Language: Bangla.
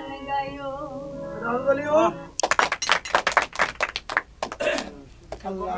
গান গায়ো। রাহুল বলিও আল্লাহ